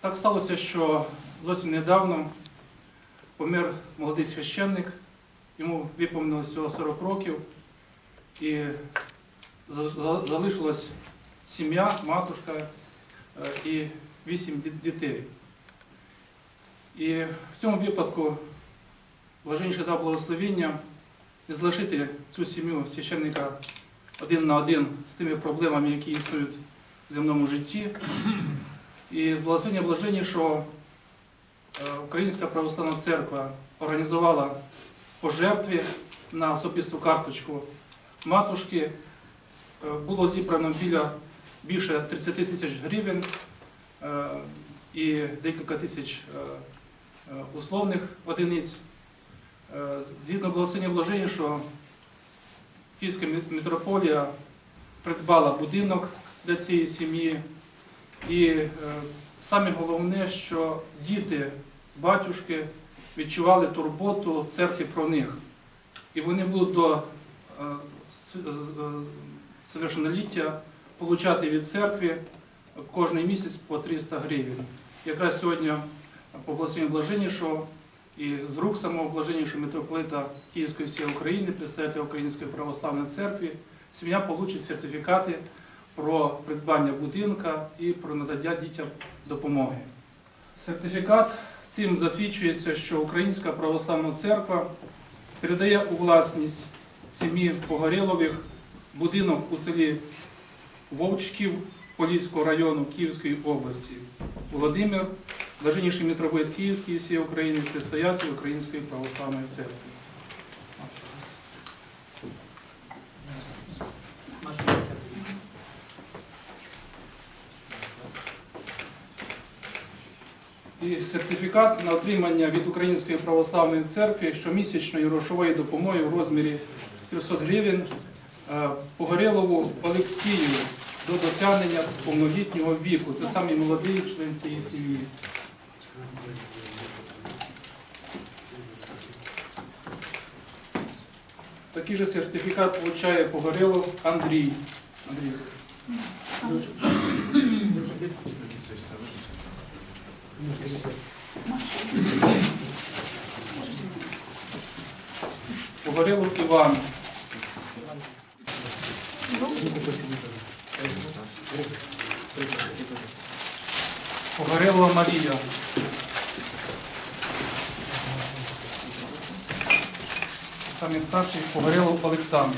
Так сталося, що зовсім недавно помер молодий священник, йому виповнилось всього 40 років, і за- за- залишилась сім'я, матушка е, і вісім дітей. І в цьому випадку Блаженніше дав благословіння не залишити цю сім'ю священника один на один з тими проблемами, які існують в земному житті. І з благословення блаженнішого е, Українська православна церква організувала пожертви на особисту карточку матушки. Е, Було зібрано біля більше 30 тисяч гривень е, і декілька тисяч условних одиниць. Згідно благословення блаженнішого, Київська митрополія придбала будинок для цієї сім'ї. І е, саме головне, що діти, батюшки відчували турботу церкви про них. І вони будуть до е, е, совершенноліття получати від церкви кожен місяць по 300 гривень. Якраз сьогодні по благословенню блаженнішого і з рук самого блаженнішого митрополита Київської всієї України, представителя Української православної церкви, сім'я получить сертифікати про придбання будинка і про надання дітям допомоги. Сертифікат цим засвідчується, що Українська православна церква передає у власність сім'ї Погорєлових будинок у селі Вовчків Поліського району Київської області. Володимир, блаженніший митрополит Київський і всієї України, предстоятель Української православної церкви. І сертифікат на отримання від Української православної церкви щомісячної грошової допомоги в розмірі 300 гривень е, Олексію до досягнення повнолітнього віку. Це самий молодий член цієї сім'ї. Такий же сертифікат получає Погорєлов Андрій. Андрій. Погорєлов Іван. Погорєлова Марія. Самі старший Погорєлов Олександр.